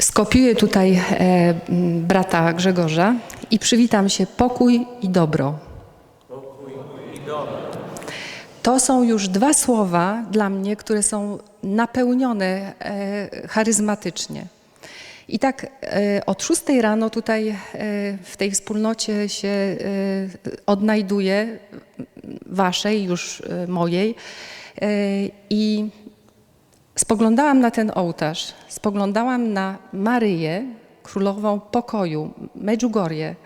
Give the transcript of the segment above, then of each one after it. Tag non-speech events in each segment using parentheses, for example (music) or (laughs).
Skopiuję tutaj e, brata Grzegorza i przywitam się pokój i dobro. To są już dwa słowa dla mnie, które są napełnione e, charyzmatycznie. I tak e, od szóstej rano tutaj e, w tej wspólnocie się e, odnajduję, waszej, już e, mojej. E, I spoglądałam na ten ołtarz, spoglądałam na Maryję, królową pokoju, Medjugorje.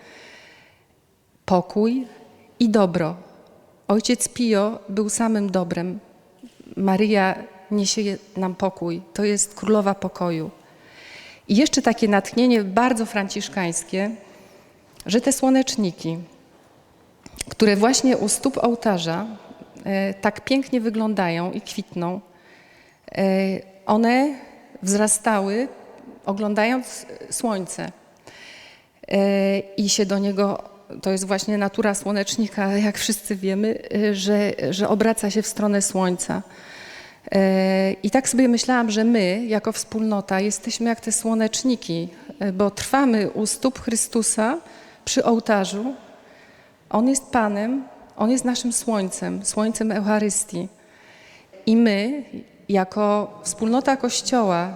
Pokój i dobro. Ojciec Pio był samym dobrem. Maryja niesie nam pokój. To jest królowa pokoju. I jeszcze takie natchnienie bardzo franciszkańskie, że te słoneczniki, które właśnie u stóp ołtarza e, tak pięknie wyglądają i kwitną, one wzrastały oglądając słońce E, i się do niego, to jest właśnie natura słonecznika, (laughs) jak wszyscy wiemy, e, że, że obraca się w stronę słońca. E, I tak sobie myślałam, że my, jako wspólnota, jesteśmy jak te słoneczniki, e, bo trwamy u stóp Chrystusa przy ołtarzu. On jest Panem, On jest naszym słońcem, słońcem Eucharystii. I my, jako wspólnota Kościoła,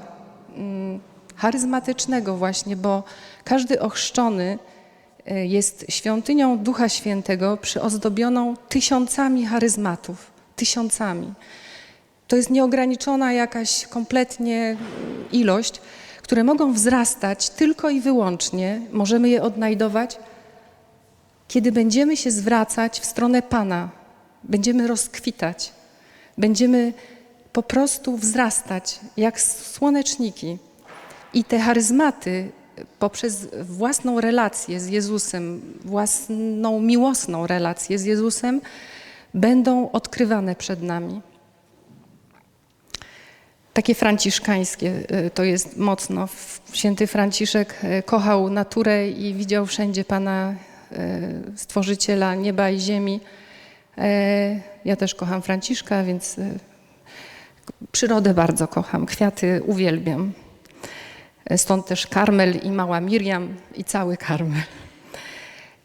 mm, charyzmatycznego właśnie, bo każdy ochrzczony e, jest świątynią Ducha Świętego przyozdobioną tysiącami charyzmatów, tysiącami. To jest nieograniczona jakaś kompletnie ilość, które mogą wzrastać tylko i wyłącznie, możemy je odnajdować, kiedy będziemy się zwracać w stronę Pana, będziemy rozkwitać, będziemy po prostu wzrastać jak słoneczniki. I te charyzmaty poprzez własną relację z Jezusem, własną miłosną relację z Jezusem, będą odkrywane przed nami. Takie franciszkańskie y, to jest mocno. Święty Franciszek y, kochał naturę i widział wszędzie Pana Stworzyciela nieba i ziemi. E, Ja też kocham Franciszka, więc przyrodę bardzo kocham, kwiaty uwielbiam. Stąd też Karmel i mała Miriam i cały Karmel.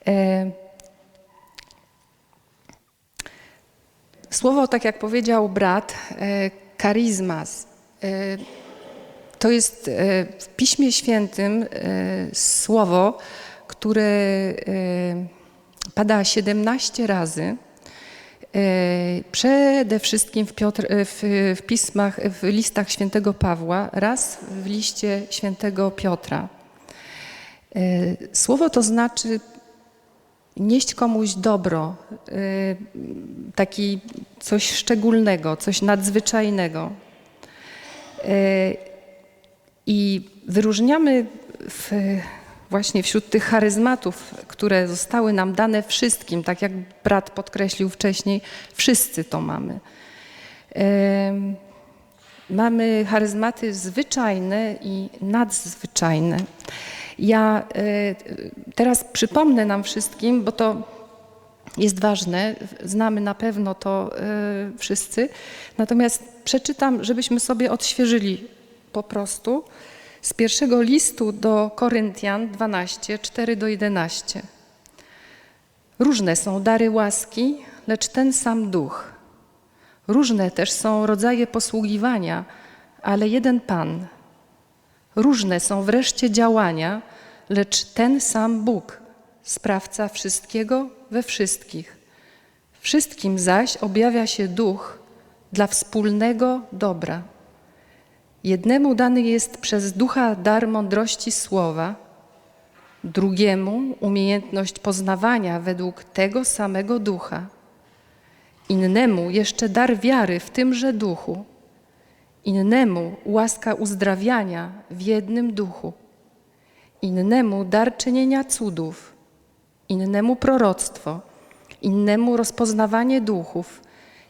E, Słowo, tak jak powiedział brat, e, charizmas, e, to jest w Piśmie Świętym słowo, które pada 17 razy. E, Przede wszystkim w, Piotr, e, w, w pismach, w listach świętego Pawła, raz w liście świętego Piotra. E, Słowo to znaczy nieść komuś dobro, taki coś szczególnego, coś nadzwyczajnego. I wyróżniamy w, właśnie wśród tych charyzmatów, które zostały nam dane wszystkim, tak jak brat podkreślił wcześniej, wszyscy to mamy. Mamy charyzmaty zwyczajne i nadzwyczajne. Ja e, teraz przypomnę nam wszystkim, bo to jest ważne, znamy na pewno to e, wszyscy, natomiast przeczytam, żebyśmy sobie odświeżyli po prostu z pierwszego listu do Koryntian 12, 4 do 11. Różne są dary łaski, lecz ten sam duch. Różne też są rodzaje posługiwania, ale jeden Pan. Różne są wreszcie działania, lecz ten sam Bóg, sprawca wszystkiego we wszystkich. Wszystkim zaś objawia się duch dla wspólnego dobra. Jednemu dany jest przez ducha dar mądrości słowa, drugiemu umiejętność poznawania według tego samego ducha, innemu jeszcze dar wiary w tymże duchu, innemu łaska uzdrawiania w jednym duchu, innemu dar czynienia cudów, innemu proroctwo, innemu rozpoznawanie duchów,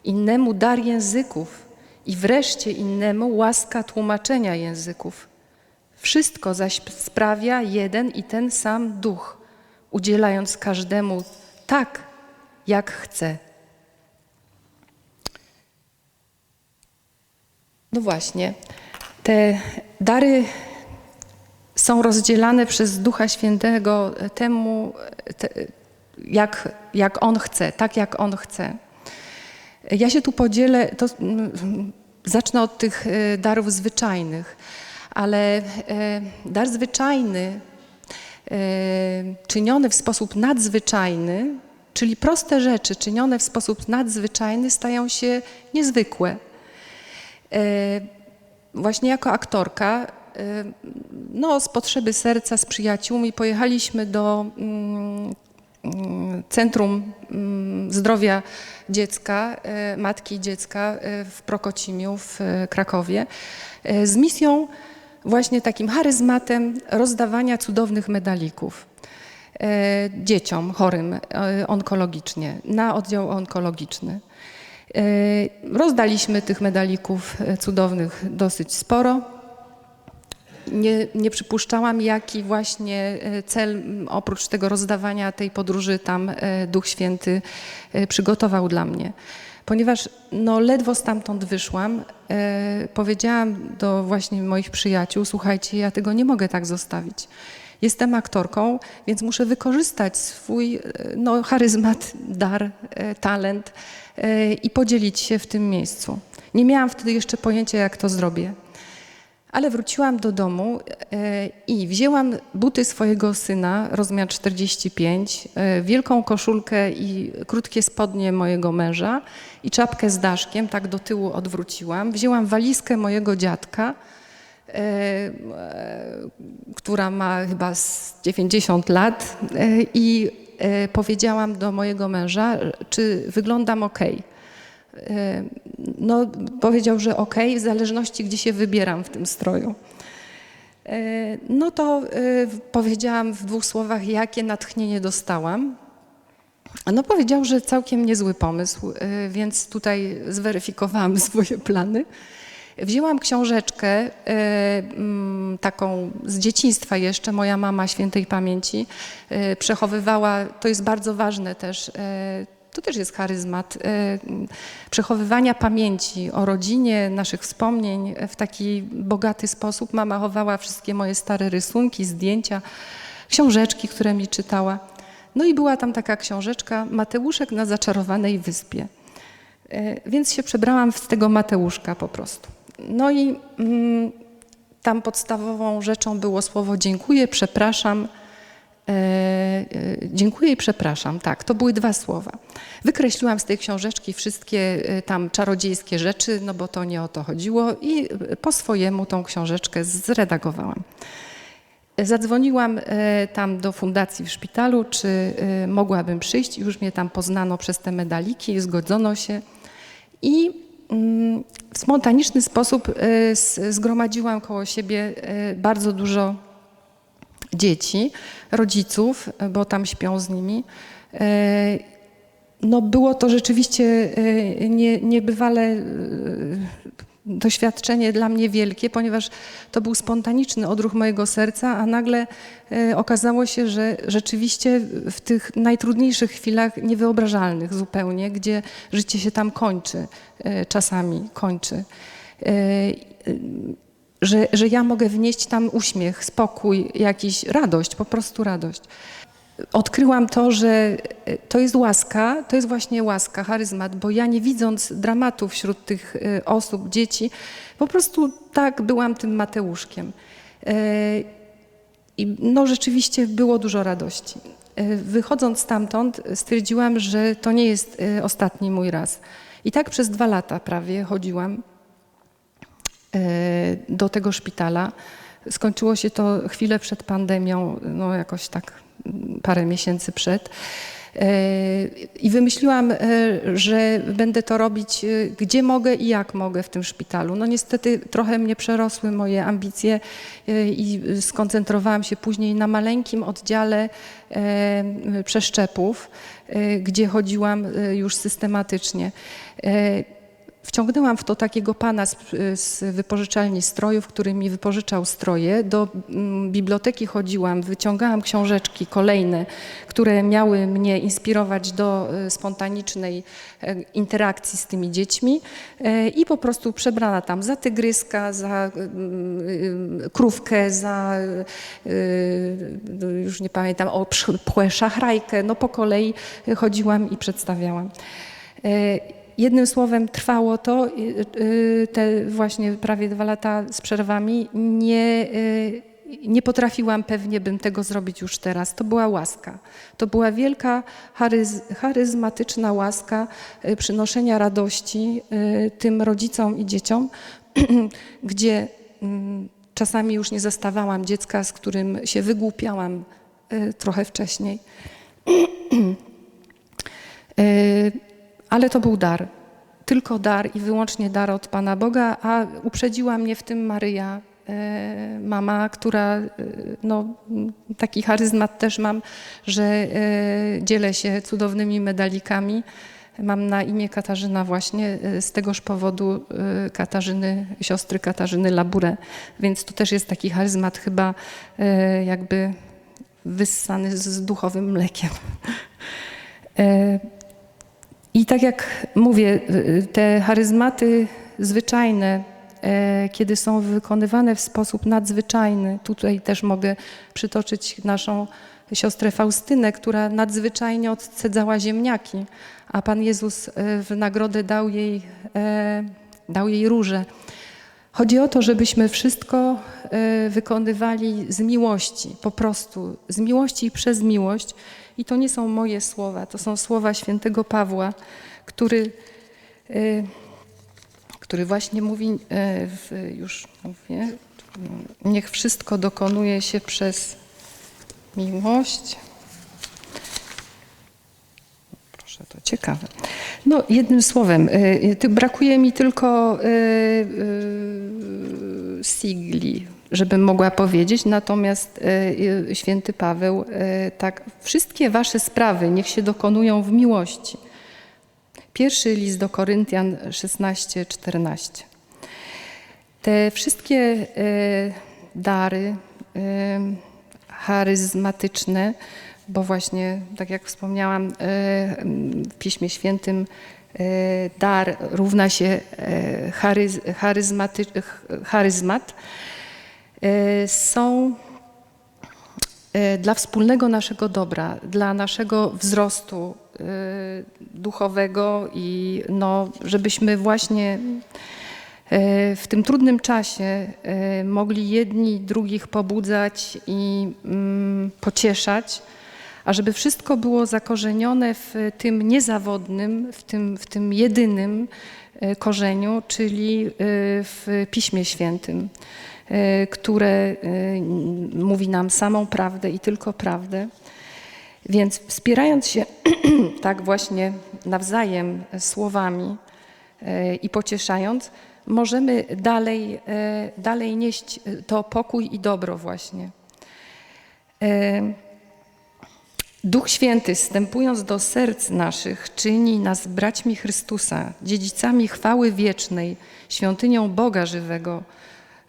innemu dar języków i wreszcie innemu łaska tłumaczenia języków. Wszystko zaś sprawia jeden i ten sam duch, udzielając każdemu tak, jak chce. No właśnie, te dary są rozdzielane przez Ducha Świętego temu, te, jak, jak On chce, tak jak On chce. Ja się tu podzielę, to mm, zacznę od tych e, darów zwyczajnych, ale e, dar zwyczajny, e, czyniony w sposób nadzwyczajny, czyli proste rzeczy czynione w sposób nadzwyczajny stają się niezwykłe. Właśnie jako aktorka, no, z potrzeby serca, z przyjaciółmi pojechaliśmy do mm, Centrum mm, Zdrowia Dziecka, e, Matki i Dziecka e, w Prokocimiu w e, Krakowie z misją właśnie takim charyzmatem rozdawania cudownych medalików dzieciom chorym onkologicznie na oddział onkologiczny. Rozdaliśmy tych medalików cudownych dosyć sporo nie, nie przypuszczałam, jaki właśnie e, cel oprócz tego rozdawania tej podróży tam e, Duch Święty e, przygotował dla mnie. Ponieważ no, ledwo stamtąd wyszłam, e, powiedziałam do właśnie moich przyjaciół, słuchajcie, ja tego nie mogę tak zostawić. Jestem aktorką, więc muszę wykorzystać swój no, charyzmat, dar, e, talent e, i podzielić się w tym miejscu. Nie miałam wtedy jeszcze pojęcia, jak to zrobię. Ale wróciłam do domu e, i wzięłam buty swojego syna, rozmiar 45, e, wielką koszulkę i krótkie spodnie mojego męża i czapkę z daszkiem, tak do tyłu odwróciłam. Wzięłam walizkę mojego dziadka, e, która ma chyba 90 lat i powiedziałam do mojego męża, czy wyglądam ok. E, no, powiedział, że ok, w zależności gdzie się wybieram w tym stroju. E, no to e, powiedziałam w dwóch słowach, jakie natchnienie dostałam. No powiedział, że całkiem niezły pomysł, więc tutaj zweryfikowałam (laughs) swoje plany. Wzięłam książeczkę taką z dzieciństwa jeszcze, moja mama świętej pamięci przechowywała, to jest bardzo ważne też, to też jest charyzmat e, przechowywania pamięci o rodzinie, naszych wspomnień w taki bogaty sposób. Mama chowała wszystkie moje stare rysunki, zdjęcia, książeczki, które mi czytała. No i była tam taka książeczka Mateuszek na zaczarowanej wyspie. E, więc się przebrałam w tego Mateuszka po prostu. No i mm, tam podstawową rzeczą było słowo dziękuję, przepraszam, dziękuję i przepraszam. Tak, to były dwa słowa. Wykreśliłam z tej książeczki wszystkie e, tam czarodziejskie rzeczy, no bo to nie o to chodziło i po swojemu tą książeczkę zredagowałam. Zadzwoniłam tam do fundacji w szpitalu, czy mogłabym przyjść. Już mnie tam poznano przez te medaliki, zgodzono się. I mm, w spontaniczny sposób zgromadziłam koło siebie bardzo dużo dzieci, rodziców, bo tam śpią z nimi. E, no było to rzeczywiście e, nie, niebywale e, doświadczenie dla mnie wielkie, ponieważ to był spontaniczny odruch mojego serca, a nagle okazało się, że rzeczywiście w tych najtrudniejszych chwilach, niewyobrażalnych zupełnie, gdzie życie się tam kończy, czasami kończy, że, że ja mogę wnieść tam uśmiech, spokój, jakiś radość, po prostu radość. Odkryłam to, że e, to jest łaska, to jest właśnie łaska, charyzmat, bo ja nie widząc dramatu wśród tych e, osób, dzieci, po prostu tak byłam tym Mateuszkiem. E, I no rzeczywiście było dużo radości. Wychodząc stamtąd stwierdziłam, że to nie jest ostatni mój raz. I tak przez dwa lata prawie chodziłam do tego szpitala. Skończyło się to chwilę przed pandemią, no jakoś tak mm, parę miesięcy przed. E, I wymyśliłam, e, że będę to robić gdzie mogę i jak mogę w tym szpitalu. No niestety trochę mnie przerosły moje ambicje i skoncentrowałam się później na maleńkim oddziale przeszczepów, gdzie chodziłam już systematycznie. Wciągnęłam w to takiego pana z, z wypożyczalni strojów, który mi wypożyczał stroje. Do mm, biblioteki chodziłam, wyciągałam książeczki kolejne, które miały mnie inspirować do e, spontanicznej e, interakcji z tymi dziećmi e, i po prostu przebrana tam za tygryska, za krówkę, za y, już nie pamiętam, o pchłę szachrajkę. No po kolei chodziłam i przedstawiałam. Jednym słowem trwało to, y, y, te właśnie prawie dwa lata z przerwami. Nie, y, nie potrafiłam pewnie bym tego zrobić już teraz. To była łaska. To była wielka, charyz, charyzmatyczna łaska przynoszenia radości tym rodzicom i dzieciom, (clears throat) gdzie mm, czasami już nie zastawałam dziecka, z którym się wygłupiałam trochę wcześniej. (clears throat) Ale to był dar. Tylko dar i wyłącznie dar od Pana Boga, a uprzedziła mnie w tym Maryja, e, mama, która, e, no, taki charyzmat też mam, że e, dzielę się cudownymi medalikami. Mam na imię Katarzyna właśnie z tegoż powodu Katarzyny, siostry Katarzyny Laburę, więc to też jest taki charyzmat chyba jakby wyssany z duchowym mlekiem. I tak jak mówię, y, te charyzmaty zwyczajne, e, kiedy są wykonywane w sposób nadzwyczajny, tutaj też mogę przytoczyć naszą siostrę Faustynę, która nadzwyczajnie odcedzała ziemniaki, a Pan Jezus e, w nagrodę dał jej, e, dał jej róże. Chodzi o to, żebyśmy wszystko wykonywali z miłości, po prostu z miłości i przez miłość. I to nie są moje słowa, to są słowa świętego Pawła, który, e, który właśnie mówi, w, już mówię, niech wszystko dokonuje się przez miłość. Proszę, to ciekawe. No, jednym słowem, y, y, brakuje mi tylko y, y, sigli, żebym mogła powiedzieć, natomiast y, y, święty Paweł, y, tak, wszystkie wasze sprawy niech się dokonują w miłości. Pierwszy list do Koryntian 16, 14. Te wszystkie dary charyzmatyczne, bo właśnie, tak jak wspomniałam, w Piśmie Świętym dar równa się charyz, charyzmaty, ch- charyzmat, są y, dla wspólnego naszego dobra, dla naszego wzrostu y, duchowego i no, żebyśmy właśnie y, w tym trudnym czasie y, mogli jedni drugich pobudzać i mm, pocieszać, a żeby wszystko było zakorzenione w tym niezawodnym, w tym, w tym jedynym y, korzeniu, czyli y, w Piśmie Świętym, y, które y, mówi nam samą prawdę i tylko prawdę. Więc wspierając się (clears throat) tak właśnie nawzajem słowami e, i pocieszając, możemy dalej, e, dalej nieść to pokój i dobro właśnie. E, Duch Święty, wstępując do serc naszych, czyni nas braćmi Chrystusa, dziedzicami chwały wiecznej, świątynią Boga żywego.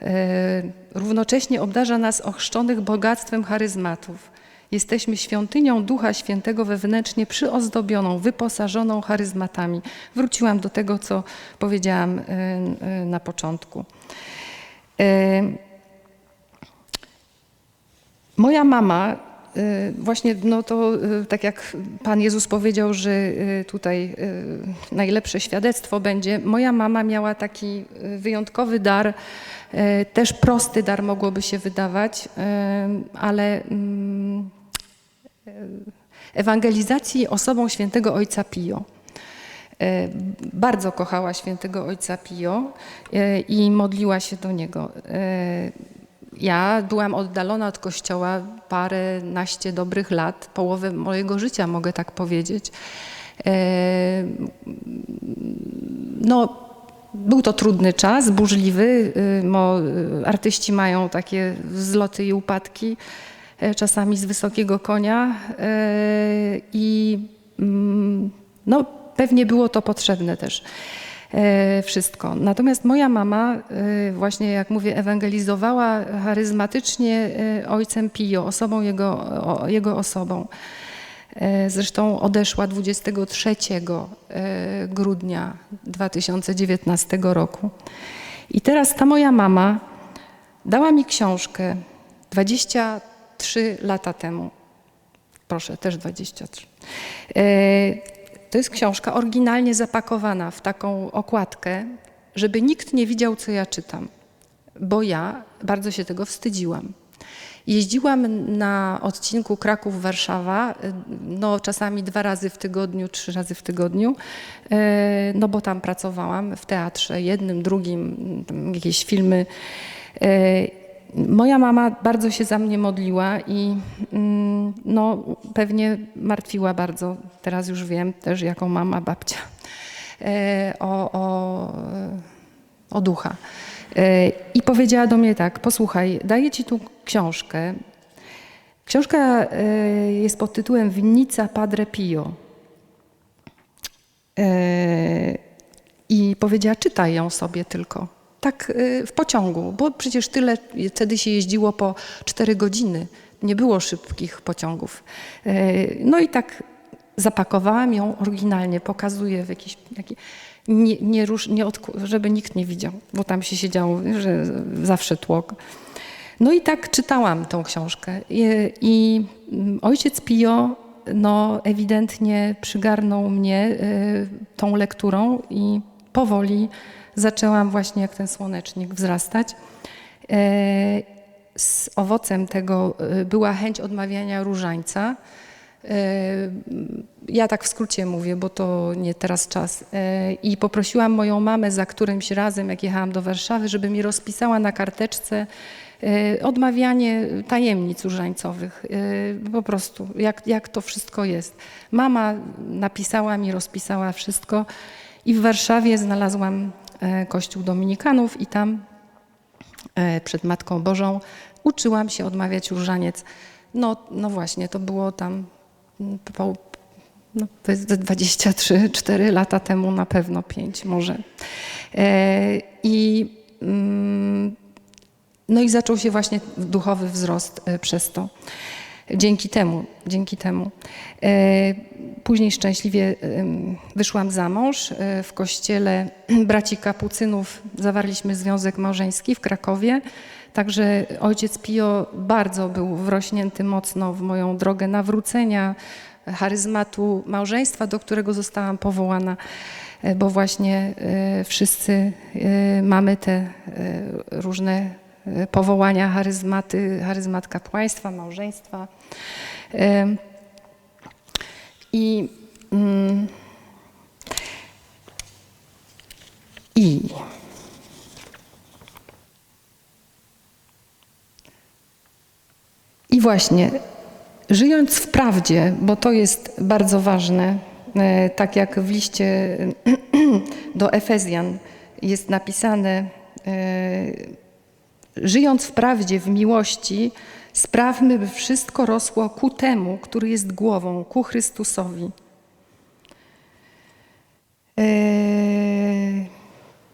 E, Równocześnie obdarza nas ochrzczonych bogactwem charyzmatów. Jesteśmy świątynią Ducha Świętego wewnętrznie przyozdobioną, wyposażoną charyzmatami. Wróciłam do tego, co powiedziałam e, e, na początku. Moja mama, właśnie no to y, tak jak Pan Jezus powiedział, że y, tutaj y, najlepsze świadectwo będzie, moja mama miała taki y, wyjątkowy dar, y, też prosty dar mogłoby się wydawać, y, ale mm, y, ewangelizacji osobą świętego Ojca Pio. Bardzo kochała świętego ojca Pio i modliła się do niego. E, Ja byłam oddalona od kościoła parę naście dobrych lat, połowę mojego życia mogę tak powiedzieć. E, No, był to trudny czas, burzliwy. y, artyści mają takie wzloty i upadki, e, czasami z wysokiego konia. e, I mm, no, pewnie było to potrzebne też. E, wszystko. Natomiast moja mama, e, właśnie jak mówię, ewangelizowała charyzmatycznie e, ojcem Pio, osobą jego, jego osobą. Zresztą odeszła 23 e, grudnia 2019 roku. I teraz ta moja mama dała mi książkę 23 lata temu. Proszę, też 23. To jest książka oryginalnie zapakowana w taką okładkę, żeby nikt nie widział, co ja czytam, bo ja bardzo się tego wstydziłam. Jeździłam na odcinku Kraków-Warszawa, y, no czasami dwa razy w tygodniu, trzy razy w tygodniu, e, no bo tam pracowałam w teatrze, jednym, drugim, jakieś filmy. Moja mama bardzo się za mnie modliła i mm, no, pewnie martwiła bardzo, teraz już wiem też jaką mama, babcia, e, o, o, o ducha. E, I powiedziała do mnie tak, posłuchaj, daję ci tu książkę. Książka e, jest pod tytułem Winnica Padre Pio. I powiedziała, czytaj ją sobie tylko. Tak e, w pociągu, bo przecież tyle, wtedy się jeździło po 4 godziny. Nie było szybkich pociągów. E, No i tak zapakowałam ją oryginalnie, pokazuję w jakiś, jaki, nie, nie rusz, nie żeby nikt nie widział, bo tam się siedziało, że zawsze tłok. No i tak czytałam tą książkę. I, i mm, ojciec Pio no, ewidentnie przygarnął mnie y, tą lekturą i powoli zaczęłam właśnie jak ten słonecznik wzrastać. E, z owocem tego y, była chęć odmawiania różańca. E, Ja tak w skrócie mówię, bo to nie teraz czas. E, I poprosiłam moją mamę za którymś razem, jak jechałam do Warszawy, żeby mi rozpisała na karteczce e, odmawianie tajemnic różańcowych. E, Po prostu, jak, jak to wszystko jest. Mama napisała mi, rozpisała wszystko i w Warszawie znalazłam e, kościół dominikanów i tam e, przed Matką Bożą uczyłam się odmawiać różaniec. No, no właśnie, to było tam mm, no, to jest 23, 4 lata temu na pewno, 5 może. E, I mm, no i zaczął się właśnie duchowy wzrost e, przez to. Dzięki temu, dzięki temu. E, Później szczęśliwie wyszłam za mąż. E, W kościele (clears throat) braci kapucynów zawarliśmy związek małżeński w Krakowie. Także ojciec Pio bardzo był wrośnięty mocno w moją drogę nawrócenia, charyzmatu małżeństwa, do którego zostałam powołana, e, bo właśnie wszyscy mamy te różne powołania, charyzmaty, charyzmat kapłaństwa, małżeństwa. Em, I, mm, I I właśnie, żyjąc w prawdzie, bo to jest bardzo ważne, e, tak jak w liście (clears throat) do Efezjan jest napisane, e, żyjąc w prawdzie, w miłości, sprawmy, by wszystko rosło ku temu, który jest głową, ku Chrystusowi. Eee,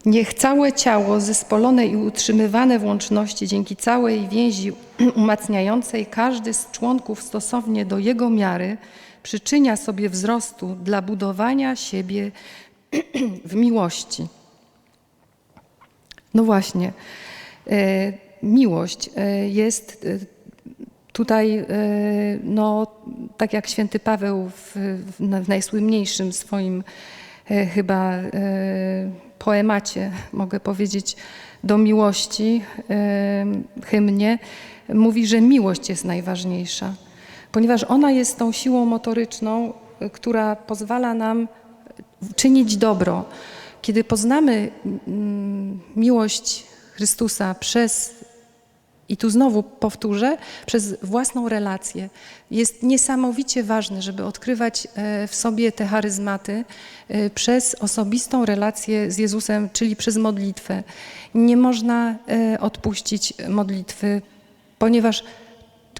Niech całe ciało zespolone i utrzymywane w łączności dzięki całej więzi (clears throat) umacniającej każdy z członków stosownie do jego miary przyczynia sobie wzrostu dla budowania siebie (clears throat) w miłości. No właśnie, e, miłość e, jest e, tutaj, e, no, tak jak święty Paweł w, w, najsłynniejszym swoim e, chyba e, poemacie, (laughs) mogę powiedzieć, do miłości, e, hymnie, mówi, że miłość jest najważniejsza, ponieważ ona jest tą siłą motoryczną, e, która pozwala nam czynić dobro. Kiedy poznamy miłość Chrystusa przez, i tu znowu powtórzę, przez własną relację, jest niesamowicie ważne, żeby odkrywać e, w sobie te charyzmaty e, przez osobistą relację z Jezusem, czyli przez modlitwę. Nie można e, odpuścić modlitwy, ponieważ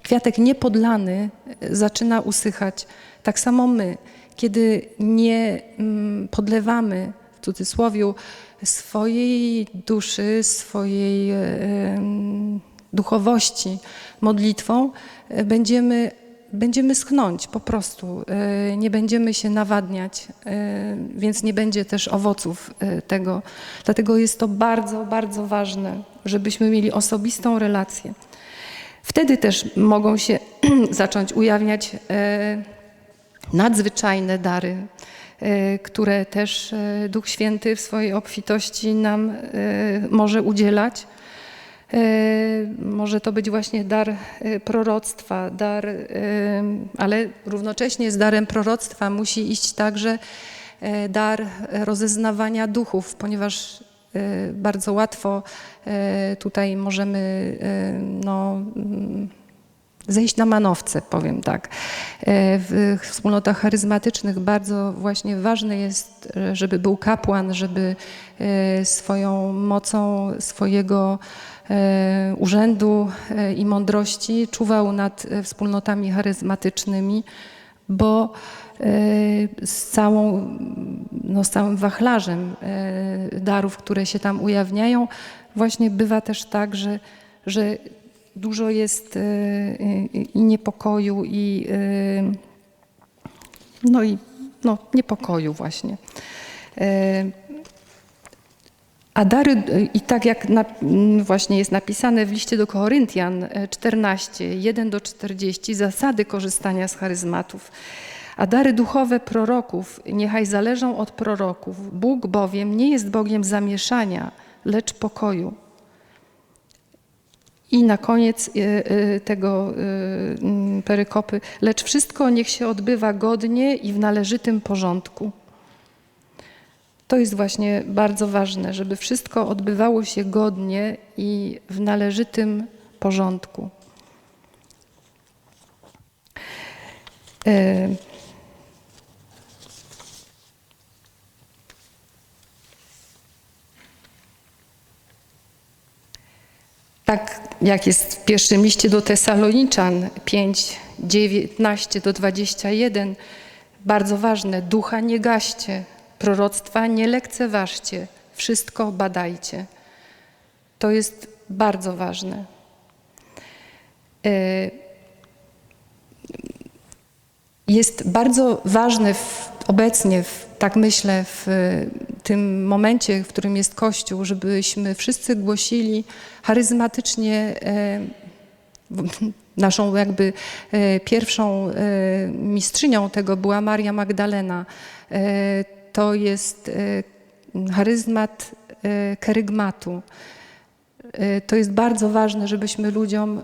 kwiatek niepodlany zaczyna usychać. Tak samo my, kiedy nie mm, podlewamy cudzysłowiu, swojej duszy, swojej duchowości modlitwą e, będziemy, będziemy schnąć po prostu. E, Nie będziemy się nawadniać, e, więc nie będzie też owoców tego. Dlatego jest to bardzo, bardzo ważne, żebyśmy mieli osobistą relację. Wtedy też mogą się (clears throat) zacząć ujawniać nadzwyczajne dary, które też e, Duch Święty w swojej obfitości nam e, może udzielać. Może to być właśnie dar proroctwa, dar, ale równocześnie z darem proroctwa musi iść także dar rozeznawania duchów, ponieważ bardzo łatwo tutaj możemy no, mm, zejść na manowce, powiem tak. E, W wspólnotach charyzmatycznych bardzo właśnie ważne jest, e, żeby był kapłan, żeby e, swoją mocą swojego urzędu i mądrości czuwał nad wspólnotami charyzmatycznymi, bo z, całą, no, z całym wachlarzem darów, które się tam ujawniają, właśnie bywa też tak, że, że dużo jest e, i niepokoju i e, no i no, niepokoju właśnie. E, A dary, i tak jak na, właśnie jest napisane w liście do Koryntian e, 14, 1 do 40, zasady korzystania z charyzmatów. A dary duchowe proroków niechaj zależą od proroków. Bóg bowiem nie jest Bogiem zamieszania, lecz pokoju. I na koniec e, e, tego m, perykopy, lecz wszystko niech się odbywa godnie i w należytym porządku. To jest właśnie bardzo ważne, żeby wszystko odbywało się godnie i w należytym porządku. Tak jak jest w pierwszym liście do Tesaloniczan 5, 19 do 21, bardzo ważne, ducha nie gaście, proroctwa nie lekceważcie, wszystko badajcie. To jest bardzo ważne. E, Jest bardzo ważne w, obecnie, w, tak myślę, w tym momencie, w którym jest Kościół, żebyśmy wszyscy głosili charyzmatycznie e, naszą jakby e, pierwszą e, mistrzynią tego była Maria Magdalena. To jest charyzmat kerygmatu. To jest bardzo ważne, żebyśmy ludziom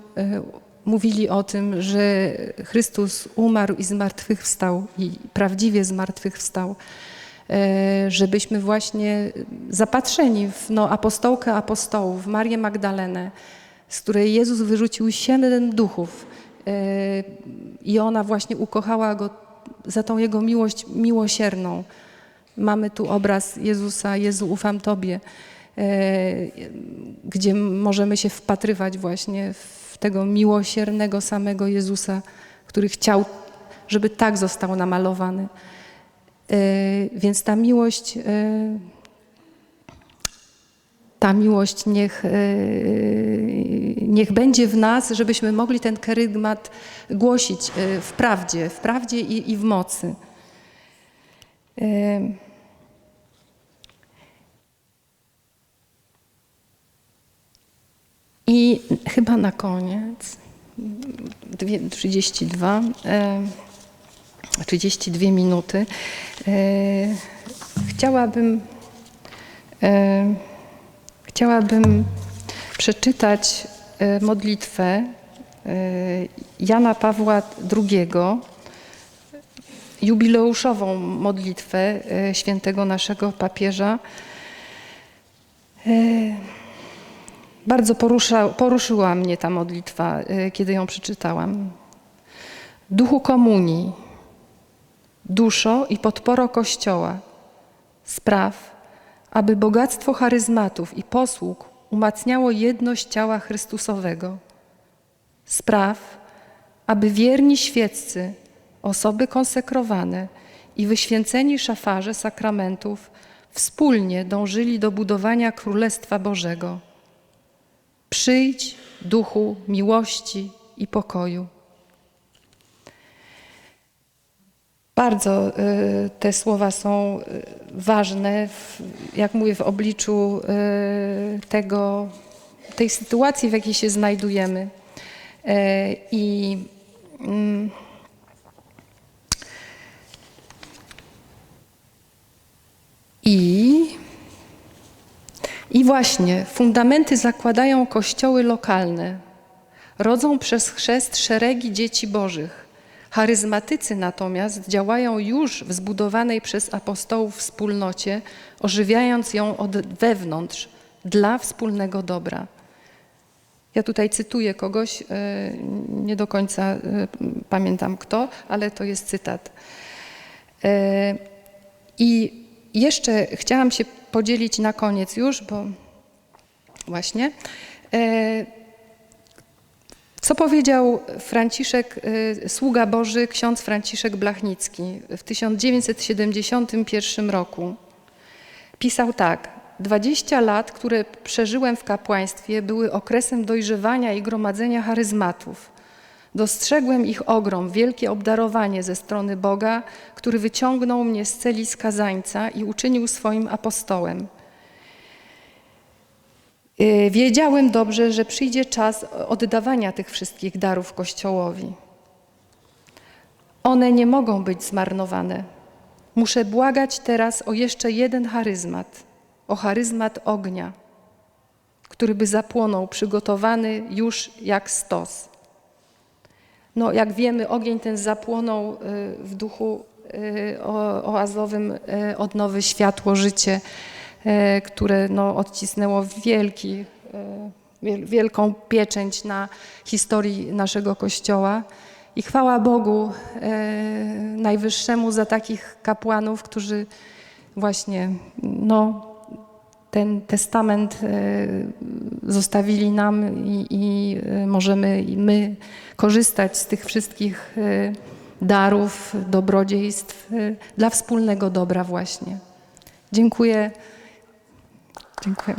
mówili o tym, że Chrystus umarł i zmartwychwstał i prawdziwie zmartwychwstał. E, Żebyśmy właśnie zapatrzeni w no, apostołkę apostołów, Marię Magdalenę, z której Jezus wyrzucił siedem duchów e, i ona właśnie ukochała go za tą jego miłość miłosierną. Mamy tu obraz Jezusa, Jezu, ufam Tobie, e, gdzie możemy się wpatrywać właśnie w tego miłosiernego samego Jezusa, który chciał, żeby tak został namalowany. E, Więc ta miłość, e, ta miłość niech, e, niech będzie w nas, żebyśmy mogli ten kerygmat głosić w prawdzie, w prawdzie i, i w mocy. I chyba na koniec, dwie- 32, e, 32 minuty, e, chciałabym, e, chciałabym przeczytać e, modlitwę Jana Pawła II, jubileuszową modlitwę świętego naszego papieża. Bardzo porusza, poruszyła mnie ta modlitwa, kiedy ją przeczytałam. Duchu komunii, duszo i podporo Kościoła, spraw, aby bogactwo charyzmatów i posług umacniało jedność ciała Chrystusowego. Spraw, aby wierni świeccy, osoby konsekrowane i wyświęceni szafarze sakramentów wspólnie dążyli do budowania Królestwa Bożego. Przyjdź, duchu miłości i pokoju. Bardzo y, te słowa są y, ważne, w, jak mówię, w obliczu y, tego, tej sytuacji, w jakiej się znajdujemy. Y, I mm, I, I właśnie fundamenty zakładają kościoły lokalne. Rodzą przez chrzest szeregi dzieci bożych. Charyzmatycy natomiast działają już w zbudowanej przez apostołów wspólnocie, ożywiając ją od wewnątrz dla wspólnego dobra. Ja tutaj cytuję kogoś, e, nie do końca e, pamiętam kto, ale to jest cytat. E, I jeszcze chciałam się podzielić na koniec już, bo właśnie. Co powiedział Franciszek, sługa Boży, ksiądz Franciszek Blachnicki w 1971 roku? Pisał tak. 20 lat, które przeżyłem w kapłaństwie, były okresem dojrzewania i gromadzenia charyzmatów. Dostrzegłem ich ogrom, wielkie obdarowanie ze strony Boga, który wyciągnął mnie z celi skazańca i uczynił swoim apostołem. Yy, Wiedziałem dobrze, że przyjdzie czas oddawania tych wszystkich darów Kościołowi. One nie mogą być zmarnowane. Muszę błagać teraz o jeszcze jeden charyzmat, o charyzmat ognia, który by zapłonął, przygotowany już jak stos. No, jak wiemy, ogień ten zapłonął y, w duchu y, oazowym y, odnowy światło, życie, y, które no, odcisnęło wielki, wiel- wielką pieczęć na historii naszego Kościoła. I chwała Bogu y, Najwyższemu za takich kapłanów, którzy właśnie no, ten testament e, zostawili nam i, i e, możemy i my korzystać z tych wszystkich e, darów, dobrodziejstw e, dla wspólnego dobra właśnie. Dziękuję. Dziękuję.